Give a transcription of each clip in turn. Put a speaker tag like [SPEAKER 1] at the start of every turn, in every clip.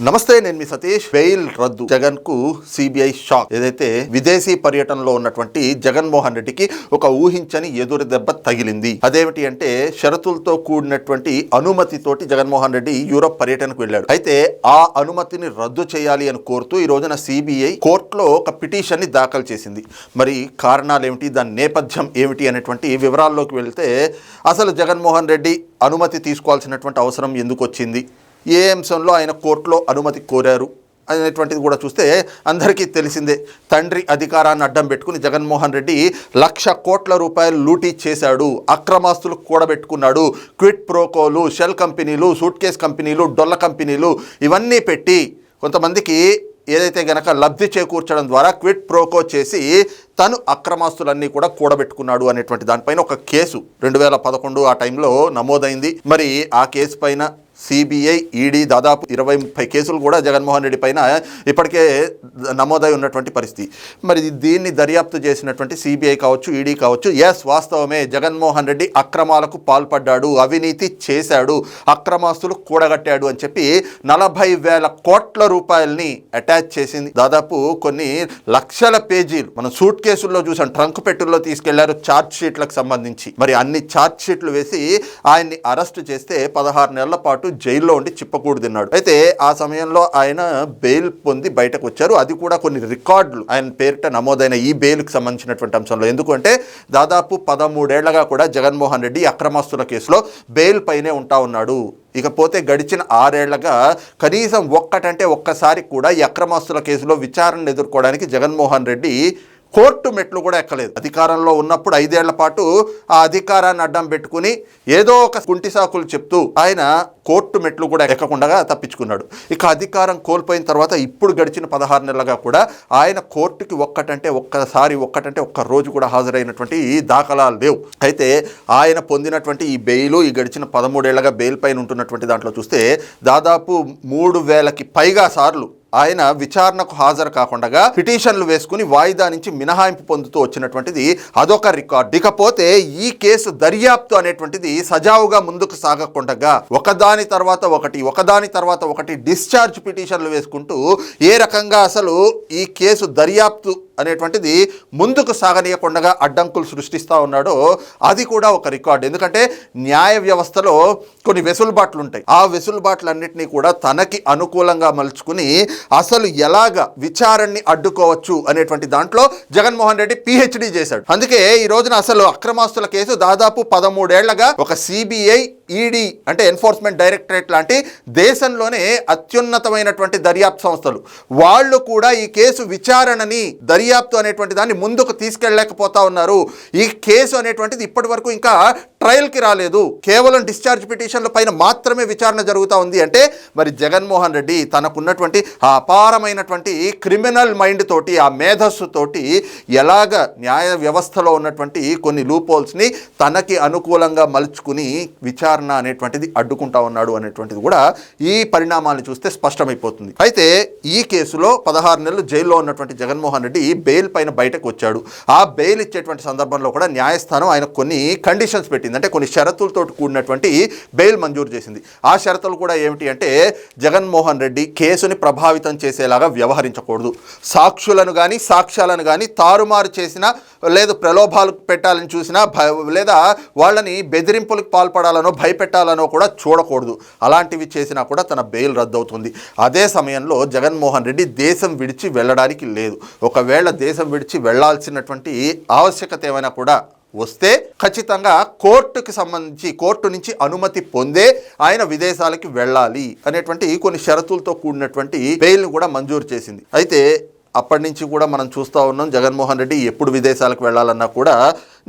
[SPEAKER 1] నమస్తే నేను మీ సతీష్. బెయిల్ రద్దు. జగన్కు సిబిఐ షాక్. ఏదైతే విదేశీ పర్యటనలో ఉన్నటువంటి జగన్మోహన్ రెడ్డికి ఒక ఊహించని ఎదురు దెబ్బ తగిలింది. అదేమిటి అంటే షరతులతో కూడినటువంటి అనుమతితోటి జగన్మోహన్ రెడ్డి యూరప్ పర్యటనకు వెళ్ళాడు. అయితే ఆ అనుమతిని రద్దు చేయాలి అని కోరుతూ ఈ రోజున సిబిఐ కోర్టులో ఒక పిటిషన్ని దాఖలు చేసింది. మరి కారణాలు ఏమిటి దాని నేపథ్యం ఏమిటి అనేటువంటి వివరాల్లోకి వెళ్తే అసలు జగన్మోహన్ రెడ్డి అనుమతి తీసుకోవాల్సినటువంటి అవసరం ఎందుకు వచ్చింది? ఏ అంశంలో ఆయన కోర్టులో అనుమతి కోరారు అనేటువంటిది కూడా చూస్తే అందరికీ తెలిసిందే. తండ్రి అధికారాన్ని అడ్డం పెట్టుకుని జగన్మోహన్ రెడ్డి లక్ష కోట్ల రూపాయలు లూటీ చేశాడు. అక్రమాస్తులు కూడబెట్టుకున్నాడు. క్విట్ ప్రోకోలు షెల్ కంపెనీలు సూట్ కేస్ కంపెనీలు డొల్ల కంపెనీలు ఇవన్నీ పెట్టి కొంతమందికి ఏదైతే గనక లబ్ధి చేకూర్చడం ద్వారా క్విట్ ప్రోకో చేసి తను అక్రమాస్తులన్నీ కూడా కూడబెట్టుకున్నాడు అనేటువంటి దానిపైన ఒక కేసు రెండు వేల పదకొండు ఆ టైంలో నమోదైంది. మరి ఆ కేసు పైన సిబిఐ ఈడీ దాదాపు ఇరవై ముప్పై కేసులు కూడా జగన్మోహన్ రెడ్డి పైన ఇప్పటికే నమోదై ఉన్నటువంటి పరిస్థితి. మరి దీన్ని దర్యాప్తు చేసినటువంటి సిబిఐ కావచ్చు ఈడీ కావచ్చు ఎస్ వాస్తవమే జగన్మోహన్ రెడ్డి అక్రమాలకు పాల్పడ్డాడు అవినీతి చేశాడు అక్రమాస్తులు కూడగట్టాడు అని చెప్పి నలభై వేల కోట్ల రూపాయల్ని అటాచ్ చేసింది. దాదాపు కొన్ని లక్షల పేజీలు మనం సూట్ కేసుల్లో చూసాం ట్రంక్ పెట్టుల్లో తీసుకెళ్ళారు ఛార్జ్ షీట్లకు సంబంధించి. మరి అన్ని ఛార్జ్ షీట్లు వేసి ఆయన్ని అరెస్ట్ చేస్తే పదహారు నెలల పాటు జైల్లో ఉండి చిప్పకూడు తిన్నాడు. అయితే ఆ సమయంలో ఆయన బెయిల్ పొంది బయటకు వచ్చారు అది కూడా కొన్ని రికార్డులు. ఆయన పేరిట నమోదైన ఈ బెయిల్కి సంబంధించినటువంటి అంశంలో. ఎందుకంటే దాదాపు పదమూడేళ్ళగా కూడా జగన్మోహన్ రెడ్డి అక్రమాస్తుల కేసులో బెయిల్ పైనే ఉంటా ఉన్నాడు. ఇకపోతే గడిచిన ఆరేళ్ళగా కనీసం ఒక్కటంటే ఒక్కసారి కూడా ఈ అక్రమాస్తుల కేసులో విచారణ ఎదుర్కోవడానికి జగన్మోహన్ రెడ్డి కోర్టు మెట్లు కూడా ఎక్కలేదు. అధికారంలో ఉన్నప్పుడు ఐదేళ్ళ పాటు ఆ అధికారాన్ని అడ్డం పెట్టుకుని ఏదో ఒక కుంటి సాకులు చెప్తూ ఆయన కోర్టు మెట్లు కూడా ఎక్కకుండా తప్పించుకున్నాడు. ఇక అధికారం కోల్పోయిన తర్వాత ఇప్పుడు గడిచిన పదహారు నెలలుగా కూడా ఆయన కోర్టుకి ఒక్కటంటే ఒక్కసారి ఒక్కటంటే ఒక్క రోజు కూడా హాజరైనటువంటి దాఖలాలు లేవు. అయితే ఆయన పొందినటువంటి ఈ బెయిల్ ఈ గడిచిన పదమూడేళ్ళగా బెయిల్ పైన ఉంటున్నటువంటి దాంట్లో చూస్తే దాదాపు మూడు వేలకి పైగా సార్లు ఆయన విచారణకు హాజరు కాకుండా పిటిషన్లు వేసుకుని వాయిదా నుంచి మినహాయింపు పొందుతూ వచ్చినటువంటిది అదొక రికార్డ్. ఇకపోతే ఈ కేసు దర్యాప్తు అనేటువంటిది సజావుగా ముందుకు సాగకుండా ఒకదాని తర్వాత ఒకటి ఒకదాని తర్వాత ఒకటి డిశ్చార్జ్ పిటిషన్లు వేసుకుంటూ ఏ రకంగా అసలు ఈ కేసు దర్యాప్తు అనేటువంటిది ముందుకు సాగనీయకుండా అడ్డంకులు సృష్టిస్తూ ఉన్నాడో అది కూడా ఒక రికార్డు. ఎందుకంటే న్యాయ వ్యవస్థలో కొన్ని వెసులుబాట్లు ఉంటాయి. ఆ వెసులుబాట్లన్నింటినీ కూడా తనకి అనుకూలంగా మలుచుకుని అసలు ఎలాగ విచారణని అడ్డుకోవచ్చు అనేటువంటి దాంట్లో జగన్మోహన్ రెడ్డి పిహెచ్డి చేశాడు. అందుకే ఈ రోజున అసలు అక్రమాస్తుల కేసు దాదాపు పదమూడేళ్ళగా ఒక సిబిఐ ఈడీ అంటే ఎన్ఫోర్స్మెంట్ డైరెక్టరేట్ లాంటి దేశంలోనే అత్యున్నతమైనటువంటి దర్యాప్తు సంస్థలు. వాళ్ళు కూడా ఈ కేసు విచారణని దర్యాప్తు అనేటువంటి దాన్ని ముందుకు తీసుకెళ్ళలేకపోతా ఉన్నారు. ఈ కేసు అనేటువంటిది ఇప్పటి వరకు ఇంకా ట్రయల్కి రాలేదు. కేవలం డిశ్చార్జ్ పిటిషన్ల పైన మాత్రమే విచారణ జరుగుతూ ఉంది. అంటే మరి జగన్మోహన్ రెడ్డి తనకున్నటువంటి ఆ అపారమైనటువంటి క్రిమినల్ మైండ్ తోటి ఆ మేధస్సు తోటి ఎలాగ న్యాయ వ్యవస్థలో ఉన్నటువంటి కొన్ని లూపోల్స్ని తనకి అనుకూలంగా మలుచుకుని విచారణ అనేటువంటిది అడ్డుకుంటా ఉన్నాడు అనేటువంటిది కూడా ఈ పరిణామాలను చూస్తే స్పష్టమైపోతుంది. అయితే ఈ కేసులో పదహారు నెలలు జైల్లో ఉన్నటువంటి జగన్మోహన్ రెడ్డి బెయిల్ పైన బయటకు వచ్చాడు. ఆ బెయిల్ ఇచ్చేటువంటి సందర్భంలో కూడా న్యాయస్థానం ఆయన కొన్ని కండిషన్స్ పెట్టింది. అంటే కొన్ని షరతులతో కూడినటువంటి బెయిల్ మంజూరు చేసింది. ఆ షరతులు కూడా ఏమిటి అంటే జగన్మోహన్ రెడ్డి కేసుని ప్రభావితం చేసేలాగా వ్యవహరించకూడదు. సాక్షులను కానీ సాక్ష్యాలను కానీ తారుమారు చేసిన లేదు ప్రలోభాలు పెట్టాలని చూసినా భ లేదా వాళ్ళని బెదిరింపులకు పాల్పడాలనో భయపెట్టాలనో కూడా చూడకూడదు. అలాంటివి చేసినా కూడా తన బెయిల్ రద్దవుతుంది. అదే సమయంలో జగన్మోహన్ రెడ్డి దేశం విడిచి వెళ్ళడానికి లేదు. ఒకవేళ దేశం విడిచి వెళ్ళాల్సినటువంటి ఆవశ్యకత ఏమైనా కూడా వస్తే ఖచ్చితంగా కోర్టుకి సంబంధించి కోర్టు నుంచి అనుమతి పొందే ఆయన విదేశాలకి వెళ్ళాలి అనేటువంటి కొన్ని షరతులతో కూడినటువంటి బెయిల్ను కూడా మంజూరు చేసింది. అయితే అప్పటి నుంచి కూడా మనం చూస్తూ ఉన్నాం. జగన్మోహన్ రెడ్డి ఎప్పుడు విదేశాలకు వెళ్ళాలన్నా కూడా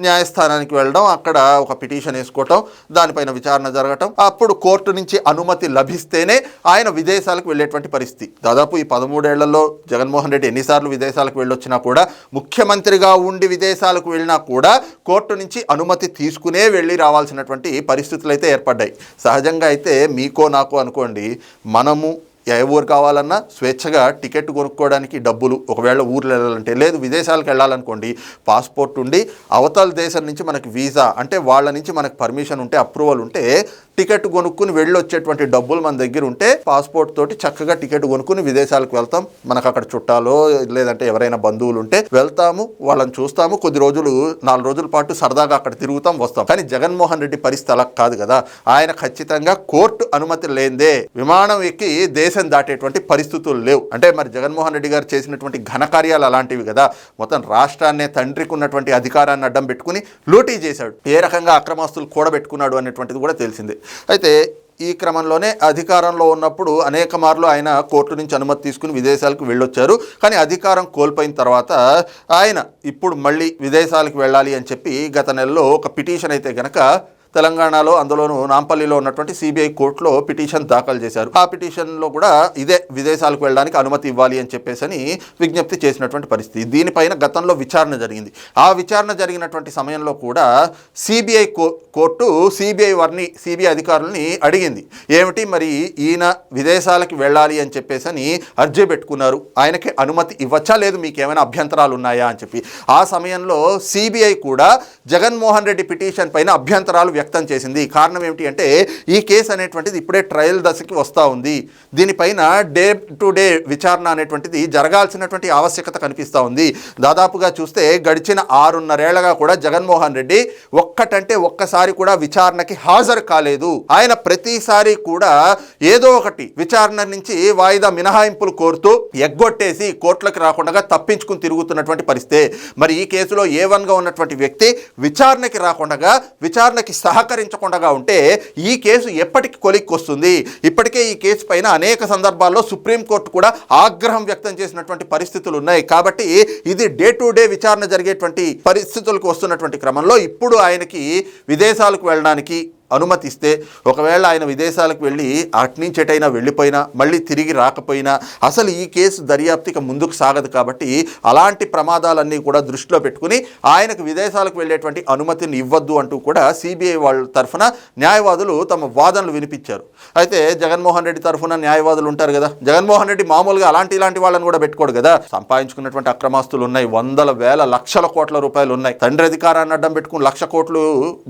[SPEAKER 1] న్యాయస్థానానికి వెళ్ళడం అక్కడ ఒక పిటిషన్ వేసుకోవటం దానిపైన విచారణ జరగటం అప్పుడు కోర్టు నుంచి అనుమతి లభిస్తేనే ఆయన విదేశాలకు వెళ్ళేటువంటి పరిస్థితి. దాదాపు ఈ పదమూడేళ్ళలో జగన్మోహన్ రెడ్డి ఎన్నిసార్లు విదేశాలకు వెళ్ళొచ్చినా కూడా ముఖ్యమంత్రిగా ఉండి విదేశాలకు వెళ్ళినా కూడా కోర్టు నుంచి అనుమతి తీసుకునే వెళ్ళి రావాల్సినటువంటి పరిస్థితులు అయితే ఏర్పడ్డాయి. సహజంగా అయితే మీకో నాకో అనుకోండి మనము ఏ ఊరు కావాలన్నా స్వేచ్ఛగా టికెట్ కొనుక్కోవడానికి డబ్బులు ఒకవేళ ఊర్లో వెళ్ళాలంటే లేదు విదేశాలకు వెళ్ళాలనుకోండి పాస్పోర్ట్ ఉండి అవతల దేశం నుంచి మనకి వీసా అంటే వాళ్ళ నుంచి మనకు పర్మిషన్ ఉంటే అప్రూవల్ ఉంటే టికెట్ కొనుక్కుని వెళ్ళి వచ్చేటువంటి డబ్బులు మన దగ్గర ఉంటే పాస్పోర్ట్ తోటి చక్కగా టికెట్ కొనుక్కుని విదేశాలకు వెళ్తాం. మనకు అక్కడ చుట్టాలో లేదంటే ఎవరైనా బంధువులు ఉంటే వెళ్తాము వాళ్ళని చూస్తాము. కొద్ది రోజులు నాలుగు రోజుల పాటు సరదాగా అక్కడ తిరుగుతాం వస్తాం. కానీ జగన్మోహన్ రెడ్డి పరిస్థితి అలా కాదు కదా. ఆయన ఖచ్చితంగా కోర్టు అనుమతి లేదే విమానం ఎక్కి దేశం దాటేటువంటి పరిస్థితులు లేవు. అంటే మరి జగన్మోహన్ రెడ్డి గారు చేసినటువంటి ఘనకార్యాలు అలాంటివి కదా. మొత్తం రాష్ట్రాన్నే తండ్రికి ఉన్నటువంటి అధికారాన్ని అడ్డం పెట్టుకుని లూటీ చేశాడు. ఏ రకంగా అక్రమాస్తులు కూడబెట్టుకున్నాడు అనేటువంటిది కూడా తెలిసిందే. అయితే ఈ క్రమంలోనే అధికారంలో ఉన్నప్పుడు అనేక మార్లు ఆయన కోర్టు నుంచి అనుమతి తీసుకుని విదేశాలకు వెళ్ళొచ్చారు. కానీ అధికారం కోల్పోయిన తర్వాత ఆయన ఇప్పుడు మళ్ళీ విదేశాలకు వెళ్ళాలి అని చెప్పి గత నెలలో ఒక పిటిషన్ అయితే గనక తెలంగాణలో అందులోనూ నాంపల్లిలో ఉన్నటువంటి సిబిఐ కోర్టులో పిటిషన్ దాఖలు చేశారు. ఆ పిటిషన్లో కూడా ఇదే విదేశాలకు వెళ్ళడానికి అనుమతి ఇవ్వాలి అని చెప్పేసి అని విజ్ఞప్తి చేసినటువంటి పరిస్థితి. దీనిపైన గతంలో విచారణ జరిగింది. ఆ విచారణ జరిగినటువంటి సమయంలో కూడా సిబిఐ కోర్టు సిబిఐ వారిని సిబిఐ అధికారుల్ని అడిగింది. ఏమిటి మరి ఈయన విదేశాలకు వెళ్ళాలి అని చెప్పేసి అని అర్జీ పెట్టుకున్నారు. ఆయనకి అనుమతి ఇవ్వచ్చా? లేదు మీకు ఏమైనా అభ్యంతరాలు ఉన్నాయా? అని చెప్పి. ఆ సమయంలో సిబిఐ కూడా జగన్మోహన్ రెడ్డి పిటిషన్ పైన అభ్యంతరాలు వ్యక్తం చేసింది. కారణం ఏమిటి అంటే ఈ కేసు అనేటువంటిది ఇప్పుడే ట్రయల్ దశకి వస్తూ ఉంది. దీనిపైన డే టు డే విచారణ అనేటువంటిది జరగాల్సినటువంటి ఆవశ్యకత కనిపిస్తూ ఉంది. దాదాపుగా చూస్తే గడిచిన ఆరున్నరేళ్ళగా కూడా జగన్మోహన్ రెడ్డి ఒక్కటంటే ఒక్కసారి కూడా విచారణకి హాజరు కాలేదు. ఆయన ప్రతిసారి కూడా ఏదో ఒకటి విచారణ నుంచి వాయిదా మినహాయింపులు కోరుతూ ఎగ్గొట్టేసి కోర్టులకు రాకుండా తప్పించుకుని తిరుగుతున్నటువంటి పరిస్థితి. మరి ఈ కేసులో ఏ వన్గా ఉన్నటువంటి వ్యక్తి విచారణకి రాకుండా విచారణకి సహకరించకుండా ఉంటే ఈ కేసు ఎప్పటికి కొలిక్కొస్తుంది ఇప్పటికే ఈ కేసు పైన అనేక సందర్భాల్లో సుప్రీంకోర్టు కూడా ఆగ్రహం వ్యక్తం చేసినటువంటి పరిస్థితులు ఉన్నాయి. కాబట్టి ఇది డే టు డే విచారణ జరిగేటువంటి పరిస్థితులకు వస్తున్నటువంటి క్రమంలో ఇప్పుడు ఆయనకి విదేశాలకు వెళ్ళడానికి అనుమతిస్తే ఒకవేళ ఆయన విదేశాలకు వెళ్ళి అటు వెళ్ళిపోయినా మళ్ళీ తిరిగి రాకపోయినా అసలు ఈ కేసు దర్యాప్తిక ముందుకు సాగదు కాబట్టి అలాంటి ప్రమాదాలన్నీ కూడా దృష్టిలో పెట్టుకుని ఆయనకు విదేశాలకు వెళ్ళేటువంటి అనుమతిని ఇవ్వద్దు అంటూ కూడా సిబిఐ వాళ్ళ తరఫున న్యాయవాదులు తమ వాదనలు వినిపించారు. అయితే జగన్మోహన్ రెడ్డి తరఫున న్యాయవాదులు ఉంటారు కదా జగన్మోహన్ రెడ్డి మామూలుగా అలాంటి ఇలాంటి వాళ్ళని కూడా పెట్టుకోడు కదా. సంపాదించుకున్నటువంటి అక్రమాస్తులు ఉన్నాయి వందల వేల లక్షల కోట్ల రూపాయలు ఉన్నాయి. తండ్రి అధికారాన్ని అడ్డం పెట్టుకుని లక్ష కోట్లు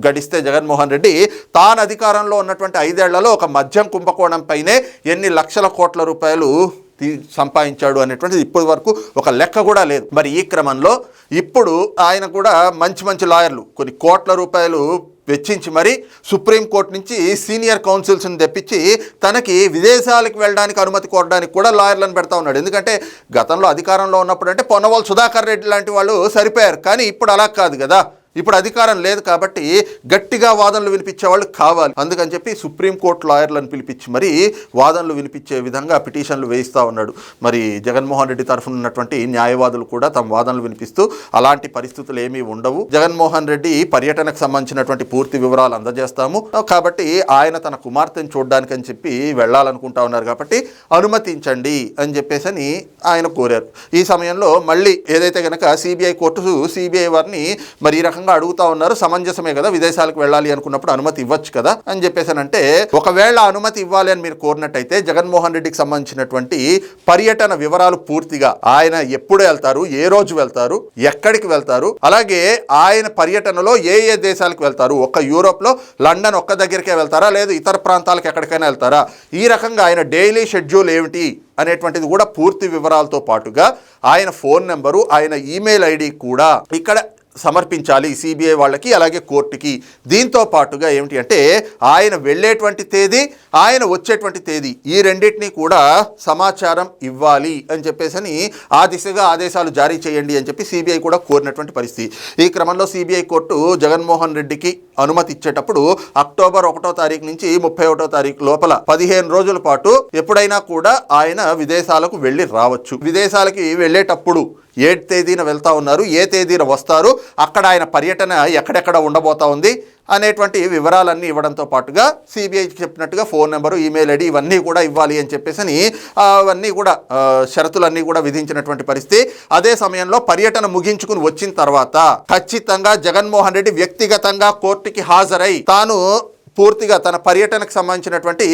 [SPEAKER 1] గడిస్తే జగన్మోహన్ రెడ్డి తాను అధికారంలో ఉన్నటువంటి ఐదేళ్ళలో ఒక మద్యం కుంభకోణం పైనే ఎన్ని లక్షల కోట్ల రూపాయలు తీ- సంపాదించాడు అనేటువంటిది ఇప్పటి వరకు ఒక లెక్క కూడా లేదు. మరి ఈ క్రమంలో ఇప్పుడు ఆయన కూడా మంచి మంచి లాయర్లు కొన్ని కోట్ల రూపాయలు వెచ్చించి మరి సుప్రీంకోర్టు నుంచి సీనియర్ కౌన్సిల్స్ని తెప్పించి తనకి విదేశాలకు వెళ్ళడానికి అనుమతి కోరడానికి కూడా లాయర్లను పెడతా ఉన్నాడు. ఎందుకంటే గతంలో అధికారంలో ఉన్నప్పుడు అంటే పొన్నవాళ్ళు సుధాకర్ రెడ్డి లాంటి వాళ్ళు సరిపోయారు. కానీ ఇప్పుడు అలా కాదు కదా. ఇప్పుడు అధికారం లేదు కాబట్టి గట్టిగా వాదనలు వినిపించే వాళ్ళు కావాలి. అందుకని చెప్పి సుప్రీంకోర్టు లాయర్లను పిలిపించి మరి వాదనలు వినిపించే విధంగా పిటిషన్లు వేయిస్తూ ఉన్నాడు. మరి జగన్మోహన్ రెడ్డి తరఫున ఉన్నటువంటి న్యాయవాదులు కూడా తమ వాదనలు వినిపిస్తూ అలాంటి పరిస్థితులు ఏమీ ఉండవు. జగన్మోహన్ రెడ్డి పర్యటనకు సంబంధించినటువంటి పూర్తి వివరాలు అందజేస్తాము. కాబట్టి ఆయన తన కుమార్తెను చూడడానికి అని చెప్పి వెళ్ళాలనుకుంటా ఉన్నారు కాబట్టి అనుమతించండి అని చెప్పేసి అని ఆయన కోరారు. ఈ సమయంలో మళ్ళీ ఏదైతే కనుక సిబిఐ కోర్టు సిబిఐ వారిని మరి ఈ రకంగా అడుగుతా ఉన్నారు. సమంజసమే కదా? విదేశాలకు వెళ్ళాలి అనుకున్నప్పుడు అనుమతి ఇవ్వచ్చు కదా? అని చెప్పేసానంటే ఒకవేళ అనుమతి ఇవ్వాలి అని మీరు కోరినట్టయితే జగన్మోహన్ రెడ్డికి సంబంధించినటువంటి పర్యటన వివరాలు పూర్తిగా ఆయన ఎప్పుడు వెళ్తారు? ఏ రోజు వెళ్తారు? ఎక్కడికి వెళ్తారు? అలాగే ఆయన పర్యటనలో ఏ ఏ దేశాలకు వెళ్తారు? ఒక్క యూరోప్లో? లండన్ ఒక్క దగ్గరికే వెళ్తారా? లేదు ఇతర ప్రాంతాలకు ఎక్కడికైనా వెళ్తారా? ఈ రకంగా ఆయన డైలీ షెడ్యూల్ ఏమిటి? అనేటువంటిది కూడా పూర్తి వివరాలతో పాటుగా ఆయన ఫోన్ నెంబరు ఆయన ఈమెయిల్ ఐడి కూడా ఇక్కడ సమర్పించాలి సిబిఐ వాళ్ళకి అలాగే కోర్టుకి. దీంతో పాటుగా ఏమిటి అంటే ఆయన వెళ్ళేటువంటి తేదీ ఆయన వచ్చేటువంటి తేదీ ఈ రెండింటినీ కూడా సమాచారం ఇవ్వాలి అని చెప్పేసి ఆ దిశగా ఆదేశాలు జారీ చేయండి అని చెప్పి సిబిఐ కూడా కోరినటువంటి పరిస్థితి. ఈ క్రమంలో సిబిఐ కోర్టు జగన్మోహన్ రెడ్డికి అనుమతి ఇచ్చేటప్పుడు అక్టోబర్ ఒకటో తారీఖు నుంచి ముప్పై ఒకటో తారీఖు లోపల పదిహేను రోజుల పాటు ఎప్పుడైనా కూడా ఆయన విదేశాలకు వెళ్ళి రావచ్చు. విదేశాలకి వెళ్ళేటప్పుడు ఏ తేదీన వెళ్తా ఉన్నారు ఏ తేదీన వస్తారు అక్కడ ఆయన పర్యటన ఎక్కడెక్కడ ఉండబోతా ఉంది అనేటువంటి వివరాలన్నీ ఇవ్వడంతో పాటుగా సిబిఐకి చెప్పినట్టుగా ఫోన్ నెంబరు ఈమెయిల్ ఐడి ఇవన్నీ కూడా ఇవ్వాలి అని చెప్పేసి అని, అవన్నీ కూడా షరతులన్నీ కూడా విధించినటువంటి పరిస్థితి. అదే సమయంలో పర్యటన ముగించుకుని వచ్చిన తర్వాత ఖచ్చితంగా జగన్మోహన్ రెడ్డి వ్యక్తిగతంగా కోర్టుకి హాజరై తాను పూర్తిగా తన పర్యటనకు సంబంధించినటువంటి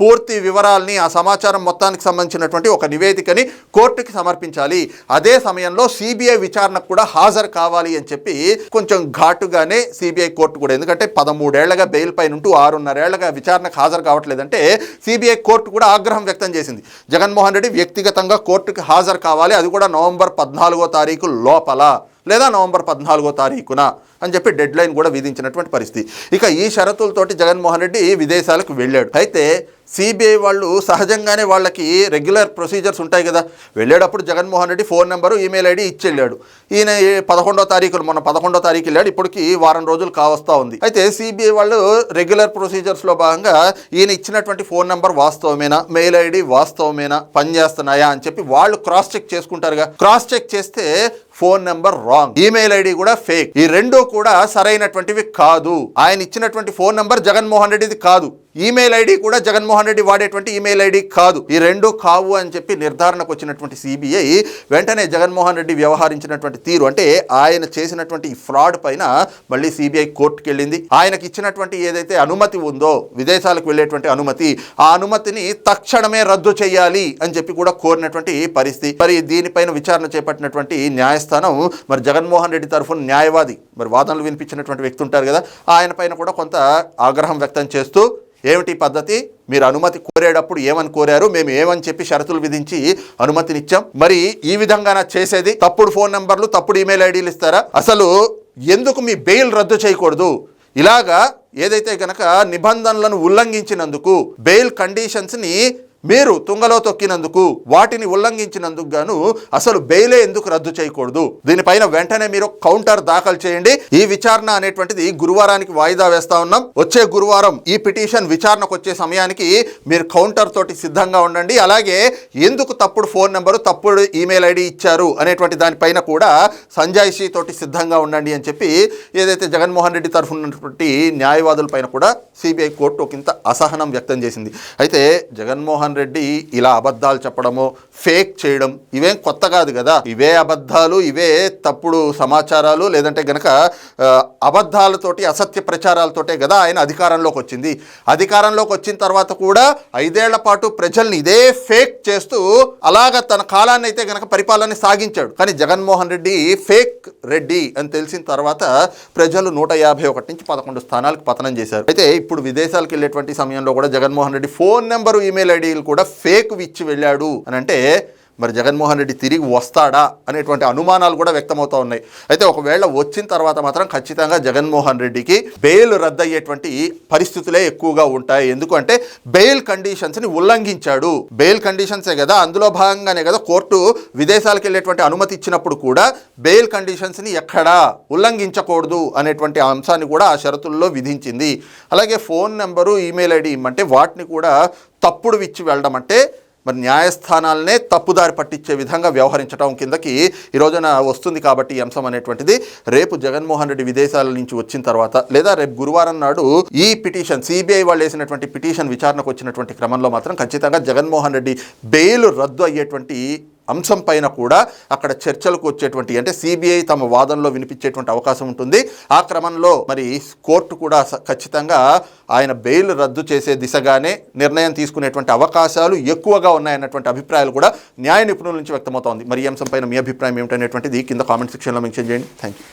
[SPEAKER 1] పూర్తి వివరాల్ని ఆ సమాచారం మొత్తానికి సంబంధించినటువంటి ఒక నివేదికని కోర్టుకి సమర్పించాలి. అదే సమయంలో సిబిఐ విచారణకు కూడా హాజరు కావాలి అని చెప్పి కొంచెం ఘాటుగానే సిబిఐ కోర్టు కూడా ఎందుకంటే పదమూడేళ్ళగా బెయిల్ పైన ఉంటూ ఆరున్నరేళ్ళగా విచారణకు హాజరు కావట్లేదంటే సిబిఐ కోర్టు కూడా ఆగ్రహం వ్యక్తం చేసింది. జగన్మోహన్ రెడ్డి వ్యక్తిగతంగా కోర్టుకి హాజరు కావాలి అది కూడా నవంబర్ పద్నాలుగో తారీఖు లోపల లేదా నవంబర్ పద్నాలుగో తారీఖున. అని చెప్పి డెడ్ లైన్ కూడా విధించినటువంటి పరిస్థితి. ఇక ఈ షరతులతోటి జగన్మోహన్ రెడ్డి విదేశాలకు వెళ్ళాడు. అయితే సిబిఐ వాళ్ళు సహజంగానే వాళ్ళకి రెగ్యులర్ ప్రొసీజర్స్ ఉంటాయి కదా. వెళ్ళేటప్పుడు Jaganmohan Reddy phone number email ID ఇచ్చి వెళ్ళాడు ఈయన ఈ పదకొండో తారీఖు మొన్న పదకొండో తారీఖు వెళ్ళాడు. ఇప్పటికి వారం రోజులు కావస్తా ఉంది. అయితే సిబిఐ వాళ్ళు రెగ్యులర్ ప్రొసీజర్స్లో భాగంగా ఈయన ఇచ్చినటువంటి ఫోన్ నెంబర్ వాస్తవమేనా? మెయిల్ ఐడి వాస్తవమేనా? పనిచేస్తున్నాయా? అని చెప్పి వాళ్ళు క్రాస్ చెక్ చేసుకుంటారుగా. క్రాస్ చెక్ చేస్తే phone number wrong. Email ID కూడా ఫేక్. ఈ రెండు కూడా సరైనటువంటివి కాదు. ఆయన ఇచ్చినటువంటి ఫోన్ నెంబర్ జగన్మోహన్ రెడ్డిది కాదు. ఈమెయిల్ ఐడి కూడా జగన్మోహన్ రెడ్డి వాడేటువంటి ఈమెయిల్ ఐడి కాదు. ఈ రెండు కావు అని చెప్పి నిర్ధారణకు వచ్చినటువంటి సిబిఐ వెంటనే జగన్మోహన్ రెడ్డి వ్యవహరించినటువంటి తీరు. అంటే ఆయన చేసినటువంటి ఈ ఫ్రాడ్ పైన మళ్ళీ సిబిఐ కోర్టుకు వెళ్ళింది ఆయనకి ఇచ్చినటువంటి ఏదైతే అనుమతి ఉందో విదేశాలకు వెళ్ళేటువంటి అనుమతి ఆ అనుమతిని తక్షణమే రద్దు చేయాలి అని చెప్పి కూడా కోరినటువంటి పరిస్థితి. మరి దీనిపైన విచారణ చేపట్టినటువంటి న్యాయస్థానం మరి జగన్మోహన్ రెడ్డి తరఫున న్యాయవాది మరి వాదనలు వినిపించినటువంటి వ్యక్తి ఉంటారు కదా ఆయన పైన కూడా కొంత ఆగ్రహం వ్యక్తం చేస్తూ ఏమిటి పద్ధతి? మీరు అనుమతి కోరేటప్పుడు ఏమని కోరారు? మేము ఏమని చెప్పి షరతులు విధించి అనుమతినిచ్చాం? మరి ఈ విధంగా చేసేది? తప్పుడు ఫోన్ నంబర్లు తప్పుడు ఈమెయిల్ ఐడీలు ఇస్తారా? అసలు ఎందుకు మీ బెయిల్ రద్దు చేయకూడదు? ఇలాగా ఏదైతే గనక నిబంధనలను ఉల్లంఘించినందుకు బెయిల్ కండిషన్స్ని మీరు తుంగలో తొక్కినందుకు వాటిని ఉల్లంఘించినందుకు గాను అసలు బెయిలే ఎందుకు రద్దు చేయకూడదు? దీనిపైన వెంటనే మీరు కౌంటర్ దాఖలు చేయండి. ఈ విచారణ అనేటువంటిది గురువారానికి వాయిదా వేస్తా ఉన్నాం. వచ్చే గురువారం ఈ పిటిషన్ విచారణకు వచ్చే సమయానికి మీరు కౌంటర్ తోటి సిద్ధంగా ఉండండి. అలాగే ఎందుకు తప్పుడు ఫోన్ నెంబరు తప్పుడు ఈమెయిల్ ఐడి ఇచ్చారు అనేటువంటి దానిపైన కూడా సంజాయిషి తోటి సిద్ధంగా ఉండండి అని చెప్పి ఏదైతే జగన్మోహన్ రెడ్డి తరఫున ఉన్నటువంటి న్యాయవాదుల పైన కూడా సిబిఐ కోర్టు ఒకంత అసహనం వ్యక్తం చేసింది. అయితే జగన్మోహన్ రెడ్డి ఇలా అబద్ధాలు చెప్పడము ఫేక్ చేయడం ఇవేం కొత్త కాదు కదా. ఇవే అబద్ధాలు ఇవే తప్పుడు సమాచారాలు లేదంటే గనక అబద్ధాలతోటి అసత్య ప్రచారాలతోటే కదా ఆయన అధికారంలోకి వచ్చింది. అధికారంలోకి వచ్చిన తర్వాత కూడా ఐదేళ్ళ పాటు ప్రజల్ని ఇదే ఫేక్ చేస్తూ అలాగ తన కాలాన్ని అయితే గనక పరిపాలన సాగించాడు. కానీ జగన్మోహన్ రెడ్డి ఫేక్ రెడ్డి అని తెలిసిన తర్వాత ప్రజలు నూట యాభై ఒకటి నుంచి పదకొండు స్థానాలకు పతనం చేశారు. అయితే ఇప్పుడు విదేశాలకు వెళ్ళేటువంటి సమయంలో కూడా Jaganmohan Reddy phone number email ID కూడా ఫేక్ ఇచ్చి వెళ్ళాడు అని అంటే మరి జగన్మోహన్ రెడ్డి తిరిగి వస్తాడా అనేటువంటి అనుమానాలు కూడా వ్యక్తమవుతూ ఉన్నాయి. అయితే ఒకవేళ వచ్చిన తర్వాత మాత్రం ఖచ్చితంగా జగన్మోహన్ రెడ్డికి బెయిల్ రద్దయ్యేటువంటి పరిస్థితులే ఎక్కువగా ఉంటాయి. ఎందుకంటే బెయిల్ కండిషన్స్ని ఉల్లంఘించాడు. బెయిల్ కండిషన్సే కదా. అందులో భాగంగానే కదా కోర్టు విదేశాలకు వెళ్ళేటువంటి అనుమతి ఇచ్చినప్పుడు కూడా బెయిల్ కండిషన్స్ని ఎక్కడా ఉల్లంఘించకూడదు అనేటువంటి అంశాన్ని కూడా ఆ షరతుల్లో విధించింది. అలాగే ఫోన్ నెంబరు ఈమెయిల్ ఐడి ఇమ్మంటే వాటిని కూడా తప్పుడు ఇచ్చి వెళ్ళడం అంటే మరి న్యాయస్థానాలనే తప్పుదారి పట్టించే విధంగా వ్యవహరించడం కిందకి ఈ రోజున వస్తుంది కాబట్టి ఈ అంశం అనేటువంటిది. రేపు జగన్మోహన్ రెడ్డి విదేశాల నుంచి వచ్చిన తర్వాత లేదా రేపు గురువారం నాడు ఈ పిటిషన్ సిబిఐ వాళ్ళు వేసినటువంటి పిటిషన్ విచారణకు వచ్చినటువంటి క్రమంలో మాత్రం ఖచ్చితంగా జగన్మోహన్ రెడ్డి బెయిల్ రద్దు అయ్యేటువంటి అంశం పైన కూడా అక్కడ చర్చలకు వచ్చేటువంటి అంటే సిబిఐ తమ వాదనలో వినిపించేటువంటి అవకాశం ఉంటుంది. ఆ క్రమంలో మరి కోర్టు కూడా స- ఖచ్చితంగా ఆయన బెయిల్ రద్దు చేసే దిశగానే నిర్ణయం తీసుకునేటువంటి అవకాశాలు ఎక్కువగా ఉన్నాయన్నటువంటి అభిప్రాయాలు కూడా న్యాయ నిపుణుల నుంచి వ్యక్తమవుతోంది మరి ఈ అంశం పైన మీ అభిప్రాయం ఏమిటనేటువంటిది కింద కామెంట్ సెక్షన్లో మెన్షన్ చేయండి. Thank you